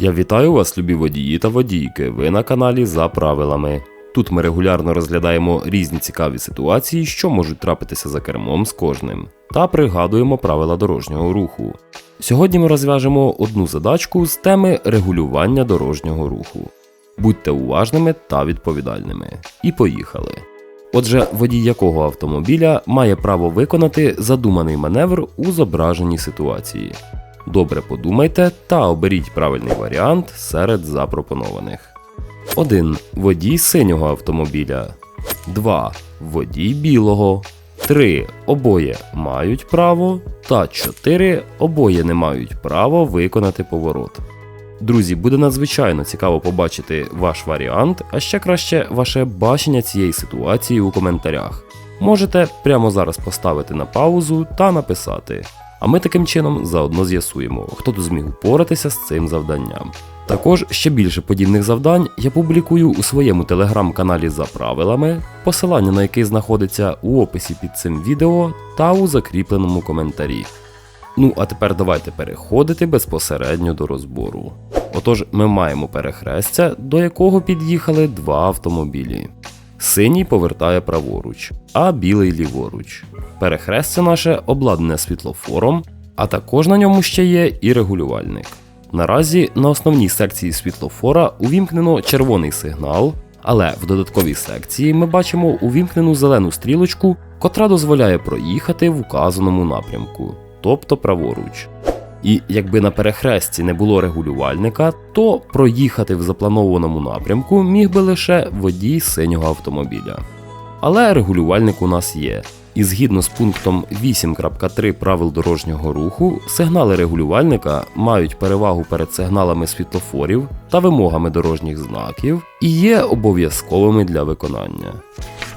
Я вітаю вас, любі водії та водійки. Ви на каналі за правилами. Тут ми регулярно розглядаємо різні цікаві ситуації, що можуть трапитися за кермом з кожним, та пригадуємо правила дорожнього руху. Сьогодні ми розв'яжемо одну задачку з теми регулювання дорожнього руху. Будьте уважними та відповідальними. І поїхали. Отже, водій якого автомобіля має право виконати задуманий маневр у зображеній ситуації. Добре подумайте та оберіть правильний варіант серед запропонованих. 1. Водій синього автомобіля. 2. Водій білого. 3. Обоє мають право. Та 4. Обоє не мають права виконати поворот. Друзі, буде надзвичайно цікаво побачити ваш варіант, а ще краще ваше бачення цієї ситуації у коментарях. Можете прямо зараз поставити на паузу та написати. А ми таким чином заодно з'ясуємо, хто тут зміг упоратися з цим завданням. Також ще більше подібних завдань я публікую у своєму телеграм-каналі за правилами, посилання на який знаходиться у описі під цим відео та у закріпленому коментарі. Ну а тепер давайте переходити безпосередньо до розбору. Отож, ми маємо перехрестя, до якого під'їхали два автомобілі. Синій повертає праворуч, а білий ліворуч. Перехрестя наше обладнане світлофором, а також на ньому ще є і регулювальник. Наразі на основній секції світлофора увімкнено червоний сигнал, але в додатковій секції ми бачимо увімкнену зелену стрілочку, котра дозволяє проїхати в указаному напрямку, тобто праворуч. І якби на перехресті не було регулювальника, то проїхати в запланованому напрямку міг би лише водій синього автомобіля. Але регулювальник у нас є. І згідно з пунктом 8.3 правил дорожнього руху, сигнали регулювальника мають перевагу перед сигналами світлофорів та вимогами дорожніх знаків і є обов'язковими для виконання.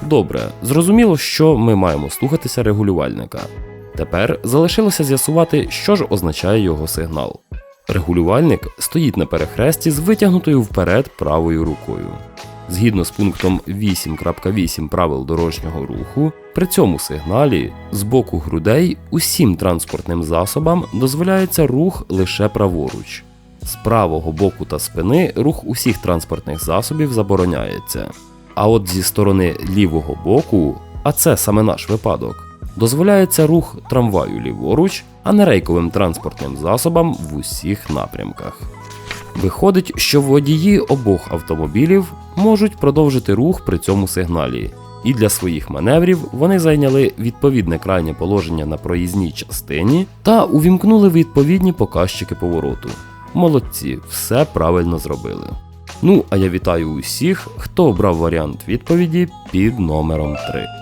Добре, зрозуміло, що ми маємо слухатися регулювальника. Тепер залишилося з'ясувати, що ж означає його сигнал. Регулювальник стоїть на перехресті з витягнутою вперед правою рукою. Згідно з пунктом 8.8 правил дорожнього руху, при цьому сигналі з боку грудей усім транспортним засобам дозволяється рух лише праворуч. З правого боку та спини рух усіх транспортних засобів забороняється. А от зі сторони лівого боку, а це саме наш випадок, дозволяється рух трамваю ліворуч, а не рейковим транспортним засобам в усіх напрямках. Виходить, що водії обох автомобілів можуть продовжити рух при цьому сигналі, і для своїх маневрів вони зайняли відповідне крайнє положення на проїзній частині та увімкнули відповідні показчики повороту. Молодці, все правильно зробили. Ну, а я вітаю усіх, хто обрав варіант відповіді під номером 3.